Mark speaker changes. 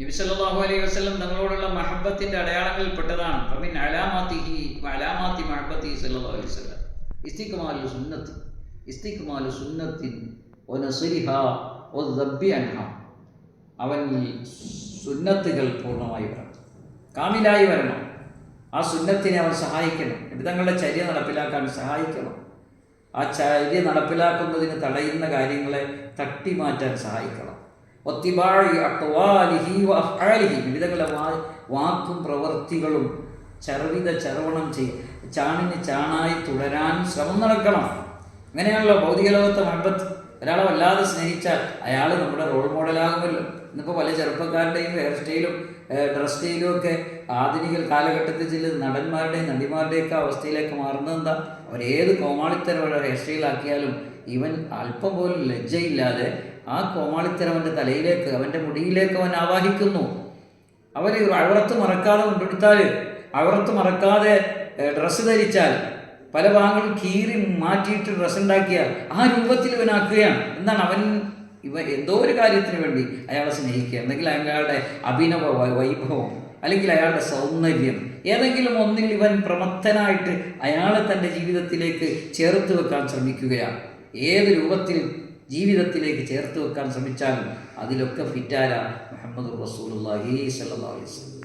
Speaker 1: നബിസല്ലാഹു അലൈഹി വസ്ലം തങ്ങളോടുള്ള മഹബത്തിന്റെ അടയാളങ്ങളിൽ പെട്ടതാണ്. ഫമിൻ അലാമാത്തിഹി അലൈഹി അവനിൽ സുന്നത്തുകൾ പൂർണമായി വരണം കാമിലായി വരണം. ആ സുന്നത്തിനെ അവൻ സഹായിക്കണം. തങ്ങളുടെ ചര്യ നടപ്പിലാക്കാൻ സഹായിക്കണം. ആ ചര്യ നടപ്പിലാക്കുന്നതിന് തടയുന്ന കാര്യങ്ങളെ തട്ടി മാറ്റാൻ സഹായിക്കണം. ഒത്തിബാഴി വിവിധങ്ങളുടെ വാ വാക്കും പ്രവൃത്തികളും ചർവിത ചർവണം ചെയ്യും ചാണിന് ചാണായി തുടരാൻ ശ്രമം നടക്കണം. അങ്ങനെയാണല്ലോ ഭൗതിക ലോകത്തെ മഹബത്ത് ഒരാളെ വല്ലാതെ സ്നേഹിച്ചാൽ അയാൾ നമ്മുടെ റോൾ മോഡലാകുമല്ലോ ഇന്നിപ്പോൾ പല ചെറുപ്പക്കാരുടെയും ഹെയർ സ്റ്റൈലും ഡ്രസ് സ്റ്റൈലും ഒക്കെ ആധുനിക കാലഘട്ടത്തിൽ ചില നടന്മാരുടെയും നടിമാരുടെയൊക്കെ അവസ്ഥയിലേക്ക് മാറുന്നത് എന്താ? അവരേത് കോമാളിത്തരം ഹെയർ സ്റ്റൈലാക്കിയാലും ഇവൻ അല്പം പോലും ലജ്ജയില്ലാതെ ആ കോമാളിത്തരം അവന്റെ തലയിലേക്ക് അവന്റെ മുടിയിലേക്ക് അവൻ ആവാഹിക്കുന്നു. അവർ അവർത്ത് മറക്കാതെ കൊണ്ടെടുത്താൽ അവർത്ത് മറക്കാതെ ഡ്രസ്സ് ധരിച്ചാൽ പല ഭാഗങ്ങളും കീറി മാറ്റിയിട്ട് ഡ്രസ് ഉണ്ടാക്കിയ ആ രൂപത്തിൽ ഇവനാക്കുകയാണ് എന്താണ് അവൻ ഇവ എന്തോ ഒരു കാര്യത്തിന് വേണ്ടി അയാളെ സ്നേഹിക്കുക? എന്തെങ്കിലും അയാളുടെ അഭിനവ വൈഭവം അല്ലെങ്കിൽ അയാളുടെ സൗന്ദര്യം ഏതെങ്കിലും ഒന്നിൽ ഇവൻ പ്രമത്തനായിട്ട് അയാളെ തന്റെ ജീവിതത്തിലേക്ക് ചേർത്ത് വെക്കാൻ ശ്രമിക്കുകയാണ്. ഏത് രൂപത്തിൽ ജീവിതത്തിലേക്ക് ചേർത്ത് വെക്കാൻ ശ്രമിച്ചാലും അതിലൊക്കെ ഫിറ്റാര മുഹമ്മദ് റസൂലുള്ളാഹി സ്വല്ലല്ലാഹു അലൈഹി വസല്ലം.